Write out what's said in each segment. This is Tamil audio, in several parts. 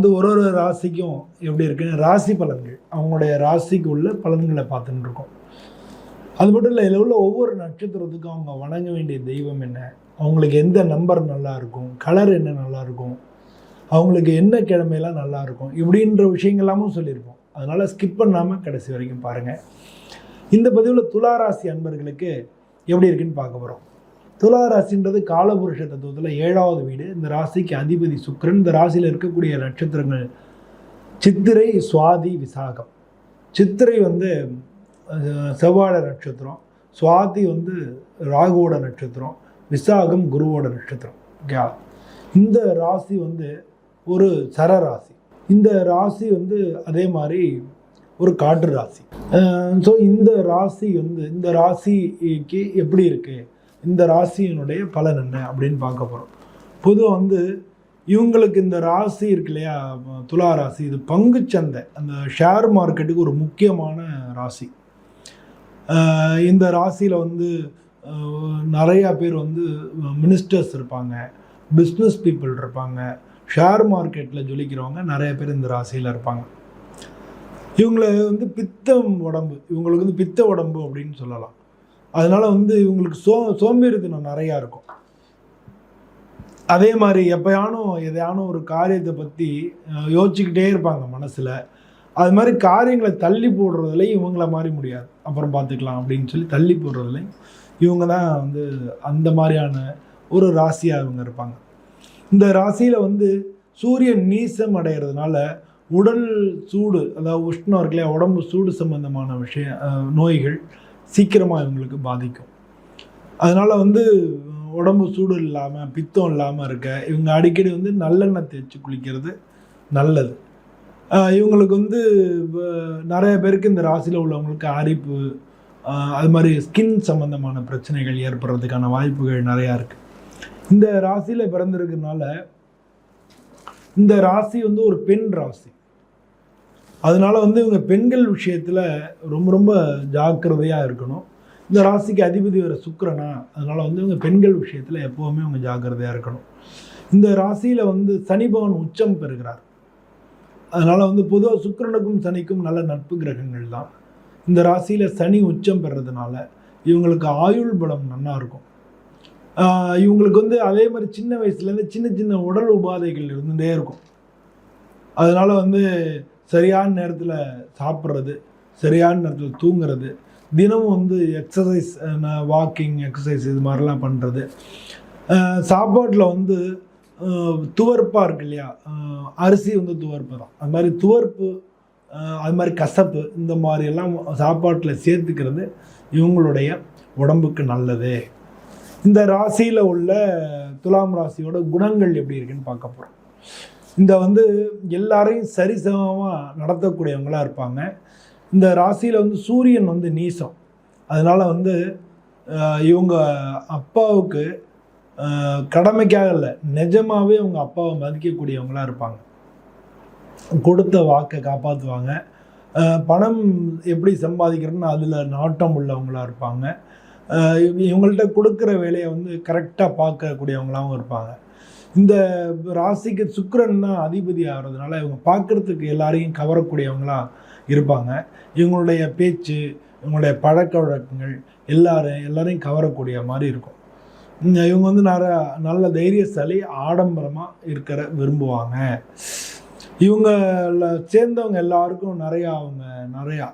வந்து ஒரு ஒரு ராசிக்கும் எப்படி இருக்குன்னு ராசி பலன்கள். அவங்களுடைய ராசிக்கு உள்ள பலன்களை பார்த்துட்டு இருக்கோம். அது மட்டும் இல்லை இதில் உள்ள ஒவ்வொரு நட்சத்திரத்துக்கும் அவங்க வணங்க வேண்டிய தெய்வம் என்ன? அவங்களுக்கு எந்த நம்பர் நல்லா இருக்கும்? கலர் என்ன நல்லா இருக்கும்? அவங்களுக்கு என்ன கிழமையெல்லாம் நல்லா இருக்கும்? இப்படின்ற விஷயங்கள்லாமும் சொல்லியிருப்போம். அதனால் ஸ்கிப் பண்ணாமல் கடைசி வரைக்கும் பாருங்கள் இந்த பதிவில் துளாராசி அன்பர்களுக்கு எப்படி இருக்குன்னு பார்க்க போகிறோம் துலா ராசின்றது காலபுருஷ தத்துவத்தில் ஏழாவது வீடு. இந்த ராசிக்கு அதிபதி சுக்ரன் இந்த ராசியில் இருக்கக்கூடிய நட்சத்திரங்கள் சித்திரை சுவாதி விசாகம். சித்திரை வந்து செவ்வாழ நட்சத்திரம். சுவாதி வந்து ராகுவோட நட்சத்திரம். விசாகம் குருவோட நட்சத்திரம். ஓகே இந்த ராசி வந்து ஒரு சர ராசி இந்த ராசி வந்து அதே மாதிரி ஒரு காற்று ராசி. ஸோ இந்த ராசி வந்து இந்த ராசிக்கு எப்படி இருக்குது இந்த ராசியினுடைய பலன் என்ன அப்படின்னு பார்க்க போகிறோம் பொதுவாக வந்து இவங்களுக்கு இந்த ராசி இருக்கு இல்லையா? துலா ராசி. இது பங்குச்சந்தை அந்த ஷேர் மார்க்கெட்டுக்கு ஒரு முக்கியமான ராசி. இந்த ராசியில் வந்து நிறையா பேர் வந்து மினிஸ்டர்ஸ் இருப்பாங்க. பிஸ்னஸ் பீப்புள் இருப்பாங்க. ஷேர் மார்க்கெட்டில் ஜொலிக்கிறவங்க நிறைய பேர் இந்த ராசியில் இருப்பாங்க. இவங்கள வந்து பித்தம் உடம்பு. இவங்களுக்கு வந்து பித்த உடம்பு அப்படின்னு சொல்லலாம். அதனால் வந்து இவங்களுக்கு சோ சோம்பேறித்தனம் நிறையா இருக்கும். அதே மாதிரி எப்போயானும் எதையானும் ஒரு காரியத்தை பற்றி யோசிச்சுக்கிட்டே இருப்பாங்க மனசில். அது மாதிரி காரியங்களை தள்ளி போடுறதுலையும் இவங்கள மாதிரி முடியாது. அப்புறம் பார்த்துக்கலாம் அப்படின்னு சொல்லி தள்ளி போடுறதுலையும் இவங்க தான் வந்து அந்த மாதிரியான ஒரு ராசியாக இவங்க இருப்பாங்க. இந்த ராசியில் வந்து சூரியன் நீசம் அடைகிறதுனால உடல் சூடு அதாவது உஷ்ணம் இருக்குல்லையா உடம்பு சூடு சம்பந்தமான விஷய நோய்கள் சீக்கிரமாக இவங்களுக்கு பாதிக்கும். அதனால் வந்து உடம்பு சூடு இல்லாமல் பித்தம் இல்லாமல் இருக்க இவங்க அடிக்கடி வந்து நல்லெண்ணெய் தேய்ச்சி குளிக்கிறது நல்லது. இவங்களுக்கு வந்து நிறைய பேருக்கு இந்த ராசியில் உள்ளவங்களுக்கு அரிப்பு அது மாதிரி ஸ்கின் சம்மந்தமான பிரச்சனைகள் ஏற்படுறதுக்கான வாய்ப்புகள் நிறையா இருக்குது இந்த ராசியில் பிறந்திருக்கிறதுனால இந்த ராசி வந்து ஒரு பெண் ராசி. அதனால வந்து இவங்க பெண்கள் விஷயத்தில் ரொம்ப ரொம்ப ஜாக்கிரதையாக இருக்கணும். இந்த ராசிக்கு அதிபதி வர சுக்கரனா அதனால் வந்து இவங்க பெண்கள் விஷயத்தில் எப்போவுமே அவங்க ஜாக்கிரதையாக இருக்கணும். இந்த ராசியில் வந்து சனி பகவான் உச்சம் பெறுகிறார். அதனால் வந்து பொதுவாக சுக்கரனுக்கும் சனிக்கும் நல்ல நட்பு கிரகங்கள் தான். இந்த ராசியில் சனி உச்சம் பெறதுனால இவங்களுக்கு ஆயுள் பலம் நல்லா இருக்கும். இவங்களுக்கு வந்து அதே மாதிரி சின்ன வயசுலேருந்து சின்ன சின்ன உடல் உபாதைகள் இருந்துகிட்டே இருக்கும். அதனால் வந்து சரியான நேரத்தில் சாப்பிட்றது சரியான நேரத்தில் தூங்குறது தினமும் வந்து எக்ஸசைஸ் வாக்கிங் எக்ஸசைஸ் இது மாதிரிலாம் பண்ணுறது சாப்பாட்டில் வந்து துவர்ப்பாக இருக்கு இல்லையா? அரிசி வந்து துவர்ப்பு தான். அது மாதிரி துவர்ப்பு அது மாதிரி கசப்பு இந்த மாதிரி எல்லாம் சாப்பாட்டில் சேர்த்துக்கிறது இவங்களுடைய உடம்புக்கு நல்லது. இந்த ராசியில் உள்ள துலாம் ராசியோட குணங்கள் எப்படி இருக்குன்னு பார்க்க போகிறோம் இந்த வந்து எல்லாரையும் சரிசமமாக நடத்தக்கூடியவங்களாக இருப்பாங்க. இந்த ராசியில் வந்து சூரியன் வந்து நீசம். அதனால் வந்து இவங்க அப்பாவுக்கு கடமைக்காக இல்லை நிஜமாகவே அவங்க அப்பாவை மதிக்கக்கூடியவங்களாக இருப்பாங்க. கொடுத்த வாக்கை காப்பாற்றுவாங்க பணம் எப்படி சம்பாதிக்கிறதுன்னு அதில் நாட்டம் உள்ளவங்களாக இருப்பாங்க. இவங்கள்ட்ட கொடுக்குற வேலையை வந்து கரெக்டாக பார்க்கக்கூடியவங்களாகவும் இருப்பாங்க. இந்த ராசிக்கு சுக்கரன் தான் அதிபதி ஆகிறதுனால இவங்க பார்க்குறதுக்கு எல்லாரையும் கவரக்கூடியவங்களாக இருப்பாங்க. இவங்களுடைய பேச்சு இவங்களுடைய பழக்க வழக்கங்கள் எல்லாரும் எல்லாரையும் கவரக்கூடிய மாதிரி இருக்கும். இவங்க வந்து நிறைய நல்ல தைரியசாலி ஆடம்பரமாக இருக்கிற விரும்புவாங்க. இவங்கள சேர்ந்தவங்க எல்லாருக்கும் நிறையா அவங்க நிறையா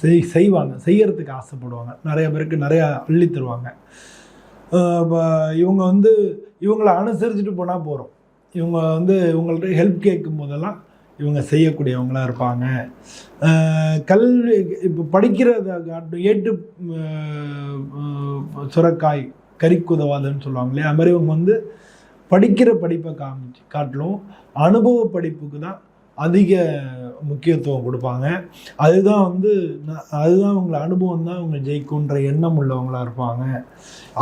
செய் செய்வாங்க செய்யறதுக்கு ஆசைப்படுவாங்க. நிறைய பேருக்கு நிறையா அள்ளி தருவாங்க. இவங்க வந்து இவங்கள அனுசரிச்சுட்டு போனால் போகிறோம் இவங்க வந்து இவங்கள்ட்ட ஹெல்ப் கேட்கும் போதெல்லாம் இவங்க செய்யக்கூடியவங்களாக இருப்பாங்க. கல்வி இப்போ படிக்கிறத காட்டும் ஏட்டு சுரக்காய் கறிக்குதவாதன்னு சொல்லுவாங்க இல்லையா? அது மாதிரி இவங்க வந்து படிக்கிற படிப்பை காமிச்சு காட்டிலும் அனுபவ படிப்புக்கு தான் அதிக முக்கியத்துவம் கொடுப்பாங்க. அதுதான் வந்து அதுதான் உங்களை அனுபவம் தான் அவங்க ஜெயிக்குன்ற எண்ணம் உள்ளவங்களாக இருப்பாங்க.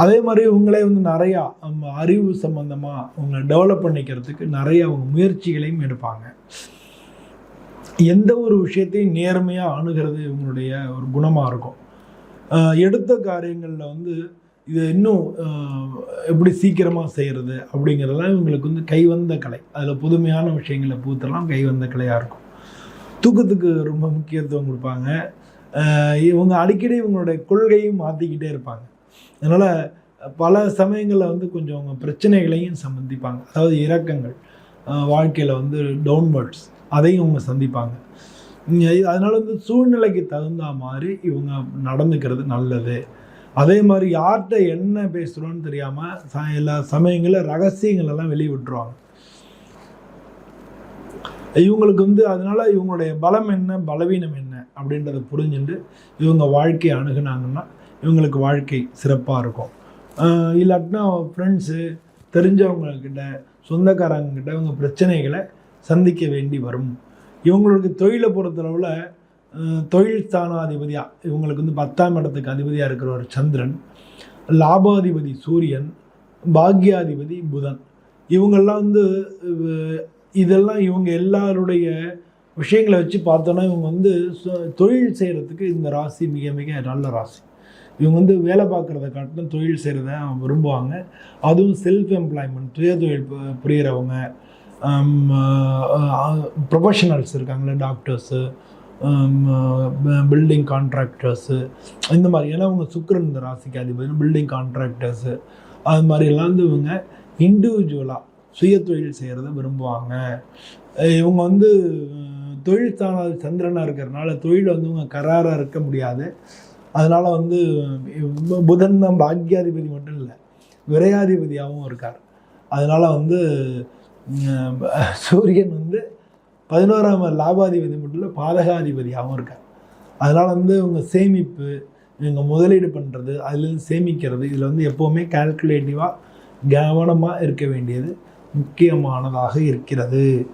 அதே மாதிரி இவங்களே வந்து நிறையா நம்ம அறிவு சம்பந்தமாக அவங்க டெவலப் பண்ணிக்கிறதுக்கு நிறைய அவங்க முயற்சிகளையும் எடுப்பாங்க. எந்த ஒரு விஷயத்தையும் நேர்மையாக அணுகிறது இவங்களுடைய ஒரு குணமாக இருக்கும். எடுத்த காரியங்களில் வந்து இது இன்னும் எப்படி சீக்கிரமாக செய்கிறது அப்படிங்கிறதெல்லாம் இவங்களுக்கு வந்து கைவந்த கலை. அதில் புதுமையான விஷயங்களை பூத்தெல்லாம் கைவந்த கலையாக இருக்கும். தூக்கத்துக்கு ரொம்ப முக்கியத்துவம் கொடுப்பாங்க. இவங்க அடிக்கடி இவங்களுடைய கொள்கையும் மாற்றிக்கிட்டே இருப்பாங்க. அதனால் பல சமயங்களில் வந்து கொஞ்சம் அவங்க பிரச்சனைகளையும் சந்திப்பாங்க. அதாவது இறக்கங்கள் வாழ்க்கையில் வந்து டவுன்வர்ட்ஸ் அதையும் அவங்க சந்திப்பாங்க. அதனால் வந்து சூழ்நிலைக்கு தகுந்த மாதிரி இவங்க நடந்துக்கிறது நல்லது. அதே மாதிரி யார்கிட்ட என்ன பேசுகிறோன்னு தெரியாமல் ச எல்லா சமயங்களில் ரகசியங்கள் எல்லாம் வெளியே விட்டுருவாங்க. இவங்களுக்கு வந்து அதனால் இவங்களுடைய பலம் என்ன பலவீனம் என்ன அப்படின்றத புரிஞ்சுட்டு இவங்க வாழ்க்கையை அணுகுனாங்கன்னா இவங்களுக்கு வாழ்க்கை சிறப்பாக இருக்கும். இல்லாட்டினா ஃப்ரெண்ட்ஸு தெரிஞ்சவங்கக்கிட்ட சொந்தக்காரங்கக்கிட்ட இவங்க பிரச்சனைகளை சந்திக்க வேண்டி வரும். இவங்களுக்கு தொழிலை பொறுத்தளவில் தொழில் ஸ்தானாதிபதியாக இவங்களுக்கு வந்து பத்தாம் இடத்துக்கு அதிபதியாக இருக்கிற ஒரு சந்திரன் லாபாதிபதி சூரியன் பாக்யாதிபதி புதன். இவங்கெல்லாம் வந்து இதெல்லாம் இவங்க எல்லாருடைய விஷயங்களை வச்சு பார்த்தோன்னா இவங்க வந்து தொழில் செய்கிறதுக்கு இந்த ராசி மிக மிக நல்ல ராசி. இவங்க வந்து வேலை பார்க்குறத காட்டிலும் தொழில் செய்கிறத விரும்புவாங்க. அதுவும் செல்ஃப் எம்ப்ளாய்மெண்ட் சுய தொழில் புரிகிறவங்க ப்ரொஃபஷனல்ஸ் இருக்காங்களே டாக்டர்ஸு பில்டிங் கான்ட்ராக்டர்ஸு இந்த மாதிரி. ஏன்னா அவங்க சுக்கரன் இந்த ராசிக்கு அதிபதி பில்டிங் கான்ட்ராக்டர்ஸு அது மாதிரிலாம் வந்து இவங்க இண்டிவிஜுவலாக சுய தொழில் செய்கிறத விரும்புவாங்க இவங்க வந்து தொழில் தான சந்திரனாக இருக்கிறனால தொழில் வந்து இவங்க கராராக இருக்க முடியாது. அதனால் வந்து புதன் தான் பாக்யாதிபதி மட்டும் இல்லை விரையாதிபதியாகவும் இருக்கார். அதனால் வந்து சூரியன் வந்து பதினோராம் லாபாதிபதி மட்டும் இல்லை பாதகாதிபதியாகவும் இருக்கார். அதனால் வந்து இவங்க சேமிப்பு இவங்க முதலீடு பண்ணுறது அதுலேருந்து சேமிக்கிறது இதில் வந்து எப்போவுமே கால்குலேட்டிவாக கவனமாக இருக்க வேண்டியது. முக்கியமானதாக இருக்கிறது.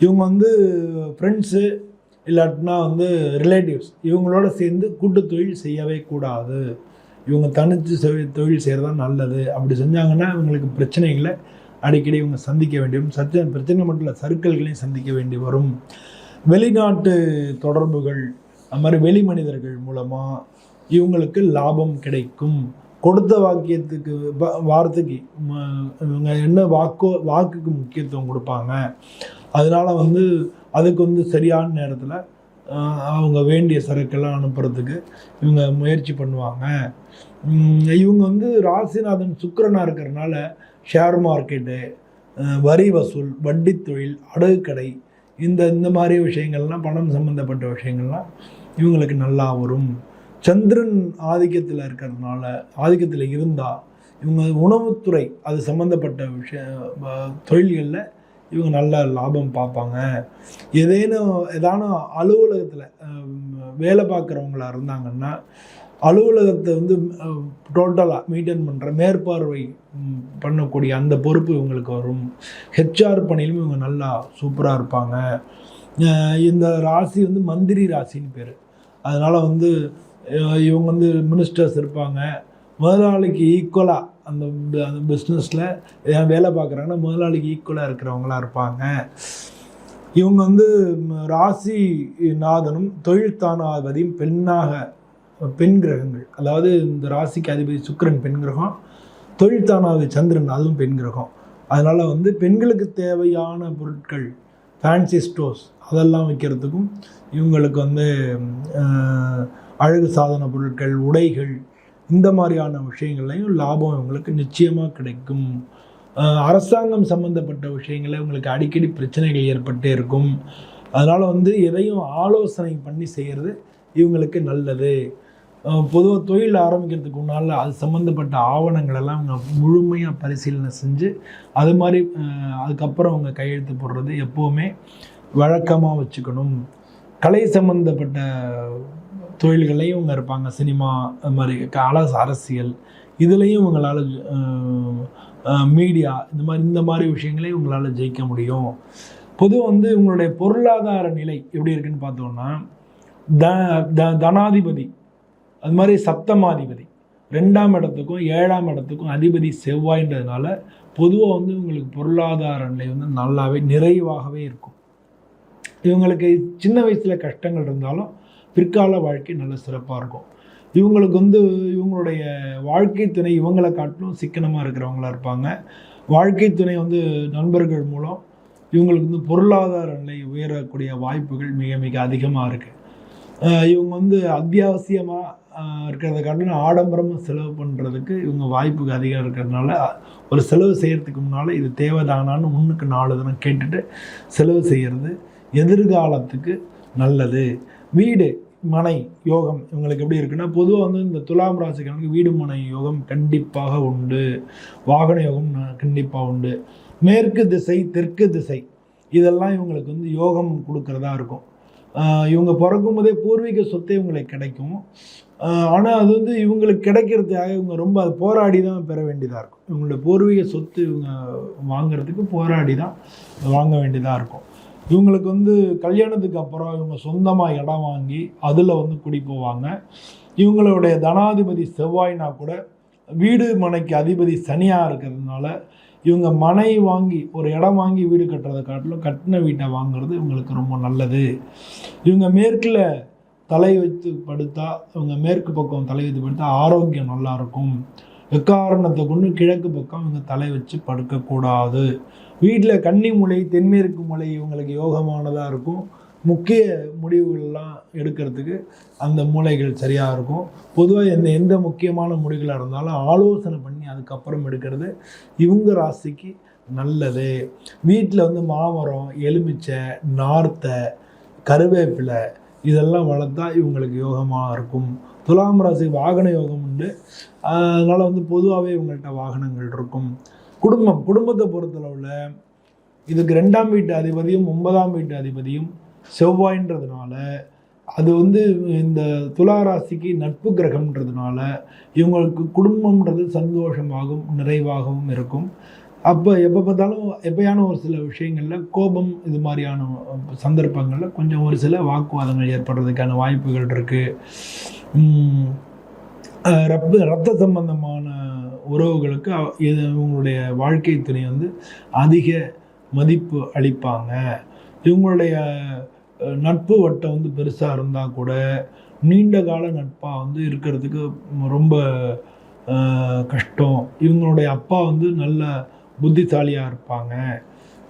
இவங்க வந்து ஃப்ரெண்ட்ஸு இல்லாட்டினா வந்து ரிலேட்டிவ்ஸ் இவங்களோட சேர்ந்து கூட்டு தொழில் செய்யவே கூடாது. இவங்க தனித்து செய்- தொழில் செய்கிறது தான் நல்லது. அப்படி செஞ்சாங்கன்னா இவங்களுக்கு பிரச்சனைகளை அடிக்கடி இவங்க சந்திக்க வேண்டியும் சச்ச பிரச்சனை மட்டும் இல்லை சர்க்கிள்களையும் சந்திக்க வேண்டி வரும். வெளிநாட்டு தொடர்புகள் அது மாதிரி வெளி மனிதர்கள் மூலமாக இவங்களுக்கு லாபம் கிடைக்கும். கொடுத்த வாக்கியத்துக்கு வார்த்தைக்கு இவங்க என்ன வாக்கோ வாக்குக்கு முக்கியத்துவம் கொடுப்பாங்க அதனால் வந்து அதுக்கு வந்து சரியான நேரத்தில் அவங்க வேண்டிய சரக்கெல்லாம் அனுப்புறதுக்கு இவங்க முயற்சி பண்ணுவாங்க. இவங்க வந்து ராசிநாதன் சுக்கரனாக இருக்கிறனால ஷேர் மார்க்கெட்டு வரி வசூல் வட்டி தொழில் அடகுக்கடை இந்த இந்த மாதிரி விஷயங்கள்லாம் பணம் சம்மந்தப்பட்ட விஷயங்கள்லாம் இவங்களுக்கு நல்லா வரும். சந்திரன் ஆதிக்கத்தில் இருக்கிறதுனால ஆதிக்கத்தில் இருந்தால் இவங்க உணவுத்துறை அது சம்மந்தப்பட்ட விஷய தொழில்களில் இவங்க நல்ல லாபம் பார்ப்பாங்க. ஏதேனும் ஏதானும் அலுவலகத்தில் வேலை பார்க்குறவங்களா இருந்தாங்கன்னா அலுவலகத்தை வந்து டோட்டலாக மெயின்டைன் பண்ணுற மேற்பார்வை பண்ணக்கூடிய அந்த பொறுப்பு இவங்களுக்கு வரும். ஹெச்ஆர் பணியிலும் இவங்க நல்லா சூப்பராக இருப்பாங்க. இந்த ராசி வந்து மந்திரி ராசின்னு பேர். அதனால் வந்து இவங்க வந்து மினிஸ்டர்ஸ் இருப்பாங்க. முதலாளிக்கு ஈக்குவலாக அந்த அந்த பிஸ்னஸில் ஏன் வேலை பார்க்குறாங்கன்னா முதலாளிக்கு ஈக்குவலாக இருக்கிறவங்களா இருப்பாங்க. இவங்க வந்து ராசி நாதனும் தொழில் தானாதிபதியும் பெண்ணாக பெண் கிரகங்கள். அதாவது இந்த ராசிக்கு அதிபதி சுக்கரன் பெண் கிரகம் தொழில் தானாதிபதி சந்திரன் அதுவும் பெண் கிரகம். அதனால் வந்து பெண்களுக்கு தேவையான பொருட்கள் ஃபேன்சி ஸ்டோர்ஸ் அதெல்லாம் வைக்கிறதுக்கும் இவங்களுக்கு வந்து அழகு சாதன பொருட்கள் உடைகள் இந்த மாதிரியான விஷயங்கள்லையும் லாபம் இவங்களுக்கு நிச்சயமாக கிடைக்கும். அரசாங்கம் சம்மந்தப்பட்ட விஷயங்களில் இவங்களுக்கு அடிக்கடி பிரச்சனைகள் ஏற்பட்டே இருக்கும். அதனால் வந்து எதையும் ஆலோசனை பண்ணி செய்கிறது இவங்களுக்கு நல்லது. பொதுவாக தொழில் ஆரம்பிக்கிறதுக்கு முன்னால் அது சம்மந்தப்பட்ட ஆவணங்களெல்லாம் அவங்க முழுமையாக பரிசீலனை செஞ்சு அது மாதிரி அதுக்கப்புறம் அவங்க கையெழுத்து போடுறது எப்போவுமே வழக்கமாக வச்சுக்கணும். கலை சம்மந்தப்பட்ட தொழில்களையும் இவங்க இருப்பாங்க. சினிமா அது மாதிரி கல அரசியல். இதுலேயும் இவங்களால் மீடியா இந்த மாதிரி இந்த மாதிரி விஷயங்களையும் இவங்களால் ஜெயிக்க முடியும். பொதுவாக வந்து இவங்களுடைய பொருளாதார நிலை எப்படி இருக்குன்னு பார்த்தோம்னா த த- தனாதிபதி அது மாதிரி சப்தமாதிபதி. ரெண்டாம் இடத்துக்கும் ஏழாம் இடத்துக்கும் அதிபதி செவ்வாயின்றதுனால பொதுவாக வந்து இவங்களுக்கு பொருளாதார நிலை வந்து நல்லாவே நிறைவாகவே இருக்கும். இவங்களுக்கு சின்ன வயசில் கஷ்டங்கள் இருந்தாலும் பிற்கால வாழ்க்கை நல்ல சிறப்பாக இருக்கும். இவங்களுக்கு வந்து இவங்களுடைய வாழ்க்கை துணை இவங்களை காட்டிலும் சிக்கனமாக இருக்கிறவங்களா இருப்பாங்க. வாழ்க்கை துணை வந்து நண்பர்கள் மூலம் இவங்களுக்கு வந்து பொருளாதார நிலை உயரக்கூடிய வாய்ப்புகள் மிக மிக அதிகமாக இருக்குது இவங்க வந்து அத்தியாவசியமாக இருக்கிறத காட்டிலும் ஆடம்பரமாக செலவு பண்ணுறதுக்கு இவங்க வாய்ப்புக்கு அதிகம் இருக்கிறதுனால ஒரு செலவு செய்கிறதுக்கு முன்னால் இது தேவைதானான்னு முன்னுக்கு நாலு தினம் கேட்டுட்டு செலவு செய்கிறது எதிர்காலத்துக்கு நல்லது. வீடு மனை யோகம் இவங்களுக்கு எப்படி இருக்குன்னா பொதுவாக வந்து இந்த துலாம் ராசிக்காரனுக்கு வீடு மனை யோகம் கண்டிப்பாக உண்டு. வாகன யோகம் கண்டிப்பாக உண்டு. மேற்கு திசை தெற்கு திசை இதெல்லாம் இவங்களுக்கு வந்து யோகம் கொடுக்கறதா இருக்கும். இவங்க பிறக்கும் போதே பூர்வீக சொத்து இவங்களுக்கு கிடைக்கும். ஆனால் அது வந்து இவங்களுக்கு கிடைக்கிறதுக்காக இவங்க ரொம்ப அது போராடி தான் பெற வேண்டியதாக இருக்கும். இவங்களோட பூர்வீக சொத்து இவங்க வாங்குறதுக்கு போராடி தான் வாங்க வேண்டியதாக இருக்கும். இவங்களுக்கு வந்து கல்யாணத்துக்கு அப்புறம் இவங்க சொந்தமாக இடம் வாங்கி அதில் வந்து குடி போவாங்க. இவங்களுடைய தனாதிபதி செவ்வாய்னா கூட வீடு மனைக்கு அதிபதி சனியாக இருக்கிறதுனால இவங்க மனை வாங்கி ஒரு இடம் வாங்கி வீடு கட்டுறதை காட்டிலும் கட்டின வீட்டை வாங்குறது இவங்களுக்கு ரொம்ப நல்லது. இவங்க மேற்கில் தலை வைத்து படுத்தா இவங்க மேற்கு பக்கம் தலை வைத்து படுத்தா ஆரோக்கியம் நல்லா இருக்கும். எக்காரணத்தை கொண்டு கிழக்கு பக்கம் இவங்க தலை வச்சு படுக்கக்கூடாது. வீட்டில் கன்னி மூலை தென்மேற்கு மூலை இவங்களுக்கு யோகமானதாக இருக்கும். முக்கிய முடிவுகள்லாம் எடுக்கிறதுக்கு அந்த மூளைகள் சரியாக இருக்கும். பொதுவாக எந்த எந்த முக்கியமான முடிவுகளாக இருந்தாலும் ஆலோசனை பண்ணி அதுக்கப்புறம் எடுக்கிறது இவங்க ராசிக்கு நல்லது. வீட்டில் வந்து மாமரம் எலுமிச்சை நார்த்தை கருவேப்பிலை இதெல்லாம் வளர்த்தா இவங்களுக்கு யோகமாக இருக்கும். துலாம் ராசி வாகன யோகம் உண்டு. அதனால் வந்து பொதுவாகவே இவங்கள்ட்ட வாகனங்கள் இருக்கும். குடும்பம் குடும்பத்தை பொறுத்தளவில் இதுக்கு ரெண்டாம் வீட்டு அதிபதியும் ஒன்பதாம் வீட்டு அதிபதியும் செவ்வாயின்றதுனால அது வந்து இந்த துலா ராசிக்கு நட்பு கிரகம்ன்றதுனால இவங்களுக்கு குடும்பம்ன்றது சந்தோஷமாகவும் நிறைவாகவும் இருக்கும். அப்போ எப்போ பார்த்தாலும் எப்பயான ஒரு சில விஷயங்களில் கோபம் இது மாதிரியான சந்தர்ப்பங்களில் கொஞ்சம் ஒரு சில வாக்குவாதங்கள் ஏற்படுறதுக்கான வாய்ப்புகள் இருக்குது ரப்ப ரத்த சம்பந்தமான உறவுகளுக்கு இது இவங்களுடைய வாழ்க்கை துணை வந்து அதிக மதிப்பு அளிப்பாங்க. இவங்களுடைய நட்பு வட்டம் வந்து பெருசாக இருந்தால் கூட நீண்ட கால நட்பாக வந்து இருக்கிறதுக்கு ரொம்ப கஷ்டம். இவங்களுடைய அப்பா வந்து நல்ல புத்திசாலியாக இருப்பாங்க.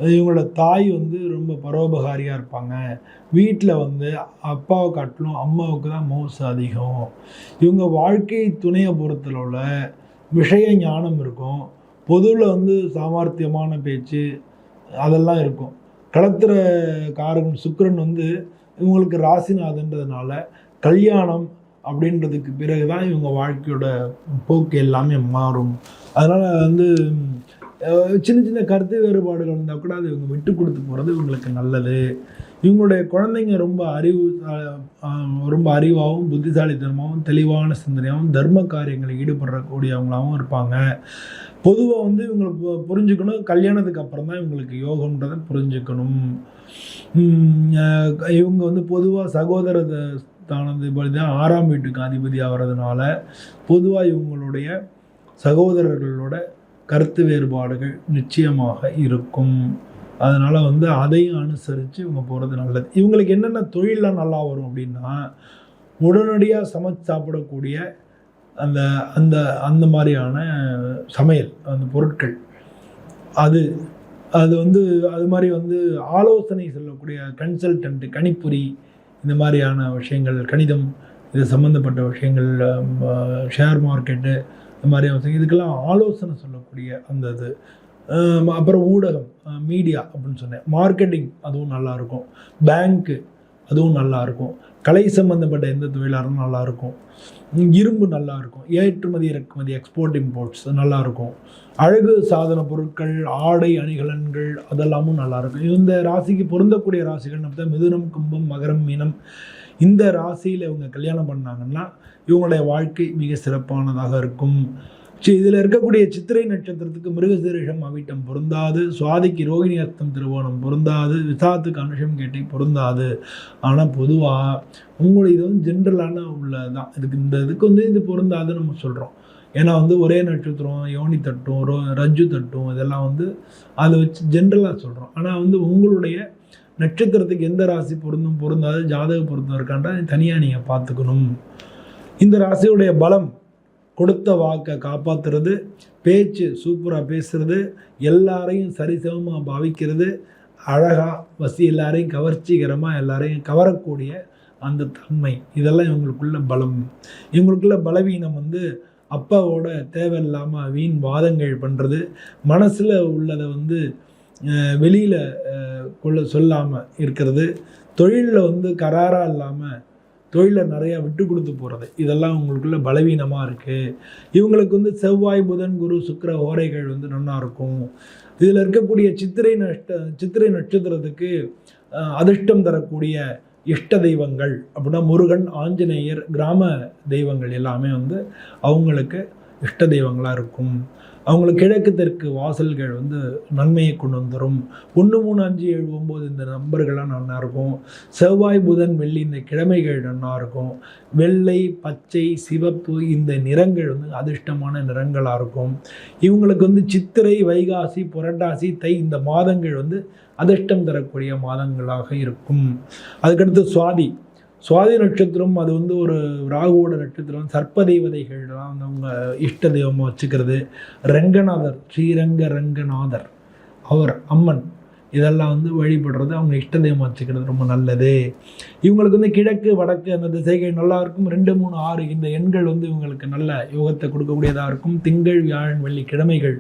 இவங்களோட தாய் வந்து ரொம்ப பரோபகாரியாக இருப்பாங்க. வீட்டில் வந்து அப்பாவை காட்டிலும் அம்மாவுக்கு தான் மோசு அதிகம். இவங்க வாழ்க்கை துணையை பொறுத்தளவில் விஷய ஞானம் இருக்கும். பொதுவில் வந்து சாமர்த்தியமான பேச்சு அதெல்லாம் இருக்கும். கலத்துற காரகன் சுக்கரன் வந்து இவங்களுக்கு ராசிநாதன்றதுனால கல்யாணம் அப்படின்றதுக்கு பிறகு தான் இவங்க வாழ்க்கையோட போக்கு எல்லாமே மாறும். அதனால் வந்து சின்ன சின்ன கருத்து வேறுபாடுகள் இருந்தால் கூட அது இவங்க விட்டு கொடுத்து போகிறது இவங்களுக்கு நல்லது. இவங்களுடைய குழந்தைங்க ரொம்ப அறிவு ரொம்ப அறிவாகவும் புத்திசாலித்தனமாகவும் தெளிவான சிந்தனையாகவும் தர்ம காரியங்களில் ஈடுபடக்கூடியவங்களாகவும் இருப்பாங்க. பொதுவாக வந்து இவங்களை பு- புரிஞ்சுக்கணும். கல்யாணத்துக்கு அப்புறம் தான் இவங்களுக்கு யோகம்ன்றதை புரிஞ்சுக்கணும். இவங்க வந்து பொதுவாக சகோதர தானது தான் ஆறாம் வீட்டுக்கு அதிபதி ஆகிறதுனால பொதுவாக இவங்களுடைய சகோதரர்களோட கருத்து வேறுபாடுகள் நிச்சயமாக இருக்கும். அதனால் வந்து அதையும் அனுசரித்து இவங்க போகிறது நல்லது. இவங்களுக்கு என்னென்ன தொழிலெலாம் நல்லா வரும் அப்படின்னா உடனடியாக சமைச்சு சாப்பிடக்கூடிய அந்த அந்த அந்த மாதிரியான சமையல் அந்த பொருட்கள். அது அது வந்து அது மாதிரி வந்து ஆலோசனை சொல்லக்கூடிய கன்சல்டன்ட்டு கணிப்புரி இந்த மாதிரியான விஷயங்கள் கணிதம் இது சம்மந்தப்பட்ட விஷயங்கள் ஷேர் மார்க்கெட்டு இந்த மாதிரியான இதுக்கெல்லாம் ஆலோசனை சொல்லக்கூடிய அந்த இது. அப்புறம் ஊடகம் மீடியா அப்படின்னு சொன்னேன். மார்க்கெட்டிங் அதுவும் நல்லாயிருக்கும். பேங்க்கு அதுவும் நல்லாயிருக்கும். கலை சம்மந்தப்பட்ட எந்த தொழிலாக இருந்தாலும் நல்லாயிருக்கும். இரும்பு நல்லாயிருக்கும். ஏற்றுமதி இறக்குமதி எக்ஸ்போர்ட் இம்போர்ட்ஸ் நல்லாயிருக்கும். அழகு சாதன பொருட்கள் ஆடை அணிகலன்கள் அதெல்லாமும் நல்லாயிருக்கும். இந்த ராசிக்கு பொருந்தக்கூடிய ராசிகள் பார்த்தா மிதுனம் கும்பம் மகரம் மீனம் இந்த ராசியில் இவங்க கல்யாணம் பண்ணாங்கன்னா இவங்களுடைய வாழ்க்கை மிக சிறப்பானதாக இருக்கும். சரி இதில் இருக்கக்கூடிய சித்திரை நட்சத்திரத்துக்கு மிருகசீரிஷம் அவிட்டம் பொருந்தாது. சுவாதிக்கு ரோகிணி அர்த்தம் திருவோணம் பொருந்தாது. விசாத்துக்கு அனுஷம் கேட்டை பொருந்தாது. ஆனால் பொதுவாக உங்களுடைய இது வந்து ஜென்ரலான உள்ளதான் இதுக்கு இந்த இதுக்கு வந்து இது பொருந்தாதுன்னு நம்ம சொல்கிறோம் ஏன்னா வந்து ஒரே நட்சத்திரம் யோனி தட்டும் ரோ ரஜ்ஜு தட்டும் இதெல்லாம் வந்து அதை வச்சு ஜென்ரலாக சொல்கிறோம் ஆனால் வந்து உங்களுடைய நட்சத்திரத்துக்கு எந்த ராசி பொருந்தும் பொருந்தாது ஜாதக பொருத்தம் இருக்கான்றா தனியாக நீங்கள் பார்த்துக்கணும். இந்த ராசியுடைய பலம் கொடுத்த வாக்கை காப்பாற்றுறது பேச்சு சூப்பராக பேசுகிறது எல்லாரையும் சரிசமமாக பாவிக்கிறது அழகாக வசி எல்லாரையும் கவர்ச்சிகரமாக எல்லாரையும் கவரக்கூடிய அந்த தன்மை. இதெல்லாம் இவங்களுக்குள்ள பலம். இவங்களுக்குள்ள பலவீனம் வந்து அப்பாவோட தேவையில்லாமல் வீண் வாதங்கள் பண்ணுறது மனசில் உள்ளதை வந்து வெளியில் கொள்ள சொல்லாமல் இருக்கிறது தொழிலில் வந்து கராராக இல்லாமல் தொழிலை நிறையா விட்டு கொடுத்து போகிறது இதெல்லாம் உங்களுக்குள்ள பலவீனமாக இருக்குது இவங்களுக்கு வந்து செவ்வாய் புதன் குரு சுக்கிர ஓரைகள் வந்து நல்லா இருக்கும். இதில் இருக்கக்கூடிய சித்திரை நஷ்ட சித்திரை நட்சத்திரத்துக்கு அதிர்ஷ்டம் தரக்கூடிய இஷ்ட தெய்வங்கள் அப்படின்னா முருகன் ஆஞ்சநேயர் கிராம தெய்வங்கள் எல்லாமே வந்து அவங்களுக்கு இஷ்ட தெய்வங்களாக இருக்கும். அவங்களுக்கு கிழக்கு தெற்கு வாசல்கள் வந்து நன்மையை கொண்டு வந்துடும் ஒன்று மூணு அஞ்சு ஏழு ஒம்பது இந்த நம்பர்கள்லாம் நல்லா இருக்கும். செவ்வாய் புதன் வெள்ளி இந்த கிழமைகள் நல்லா இருக்கும். வெள்ளை பச்சை சிவப்பு இந்த நிறங்கள் வந்து அதிர்ஷ்டமான நிறங்களாக இருக்கும். இவங்களுக்கு வந்து சித்திரை வைகாசி புரட்டாசி தை இந்த மாதங்கள் வந்து அதிர்ஷ்டம் தரக்கூடிய மாதங்களாக இருக்கும். அதுக்கடுத்து சுவாதி. சுவாதி நட்சத்திரம் அது வந்து ஒரு ராகுவோட நட்சத்திரம் சர்ப்ப தெய்வதைகள்லாம் வந்து அவங்க இஷ்ட தெய்வமாக வச்சுக்கிறது. ரங்கநாதர் ஸ்ரீரங்க ரங்கநாதர் அவர் அம்மன் இதெல்லாம் வந்து வழிபடுறது அவங்க இஷ்ட தெய்வமாக வச்சுக்கிறது ரொம்ப நல்லது. இவங்களுக்கு வந்து கிழக்கு வடக்கு அந்த திசைகள் நல்லா இருக்கும். ரெண்டு மூணு ஆறு இந்த எண்கள் வந்து இவங்களுக்கு நல்ல யோகத்தை கொடுக்கக்கூடியதாக இருக்கும். திங்கள் வியாழன் வெள்ளி கிழமைகள்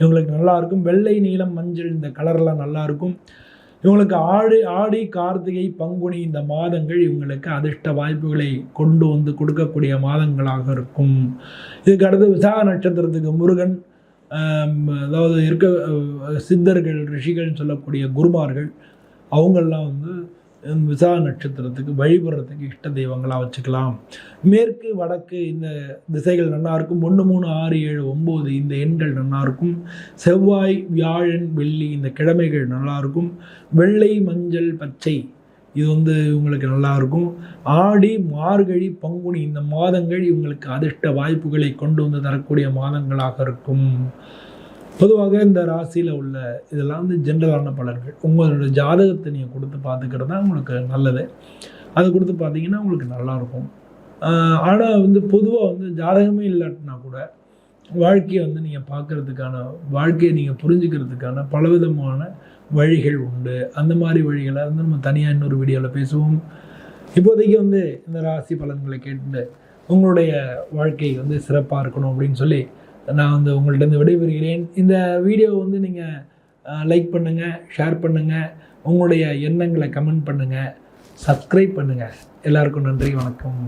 இவங்களுக்கு நல்லா இருக்கும். வெள்ளை நீளம் மஞ்சள் இந்த கலர்லாம் நல்லா இருக்கும். இவங்களுக்கு ஆடி ஆடி கார்த்திகை பங்குனி இந்த மாதங்கள் இவங்களுக்கு அதிர்ஷ்ட வாய்ப்புகளை கொண்டு வந்து கொடுக்கக்கூடிய மாதங்களாக இருக்கும். இதுக்கு அடுத்து விசாக நட்சத்திரத்துக்கு முருகன் அதாவது இருக்க சித்தர்கள் ரிஷிகள்னு சொல்லக்கூடிய குருமார்கள் அவங்கெல்லாம் வந்து விசா நட்சத்திரத்துக்கு வழிபடுறதுக்கு இஷ்ட தெய்வங்களாக வச்சுக்கலாம். மேற்கு வடக்கு இந்த திசைகள் நல்லா இருக்கும். ஒன்று மூணு ஆறு ஏழு ஒம்பது இந்த எண்கள் நல்லா இருக்கும். செவ்வாய் வியாழன் வெள்ளி இந்த கிழமைகள் நல்லா இருக்கும். வெள்ளை மஞ்சள் பச்சை இது வந்து இவங்களுக்கு நல்லா இருக்கும். ஆடி மார்கழி பங்குனி இந்த மாதங்கள் இவங்களுக்கு அதிர்ஷ்ட வாய்ப்புகளை கொண்டு வந்து தரக்கூடிய மாதங்களாக இருக்கும். பொதுவாக இந்த ராசியில் உள்ள இதெல்லாம் வந்து ஜென்ரலான பலன்கள். உங்களோட ஜாதகத்தை நீங்கள் கொடுத்து பார்த்துக்கிறது தான் உங்களுக்கு நல்லது. அதை கொடுத்து பார்த்தீங்கன்னா உங்களுக்கு நல்லாயிருக்கும் ஆனால் வந்து பொதுவாக வந்து ஜாதகமே இல்லாட்டினா கூட வாழ்க்கையை வந்து நீங்கள் பார்க்குறதுக்கான வாழ்க்கையை நீங்கள் புரிஞ்சுக்கிறதுக்கான பலவிதமான வழிகள் உண்டு. அந்த மாதிரி வழிகளை வந்து நம்ம தனியாக இன்னொரு வீடியோவில் பேசுவோம். இப்போதைக்கு வந்து இந்த ராசி பலன்களை கேட்டு உங்களுடைய வாழ்க்கை வந்து சிறப்பாக இருக்கணும் அப்படின்னு சொல்லி நான் வந்து உங்கள்கிட்ட விடைபெறுகிறேன். இந்த வீடியோ வந்து நீங்கள் லைக் பண்ணுங்கள் ஷேர் பண்ணுங்கள் உங்களுடைய எண்ணங்களை கமெண்ட் பண்ணுங்கள் சப்ஸ்கிரைப் பண்ணுங்கள் எல்லாருக்கும் நன்றி வணக்கம்.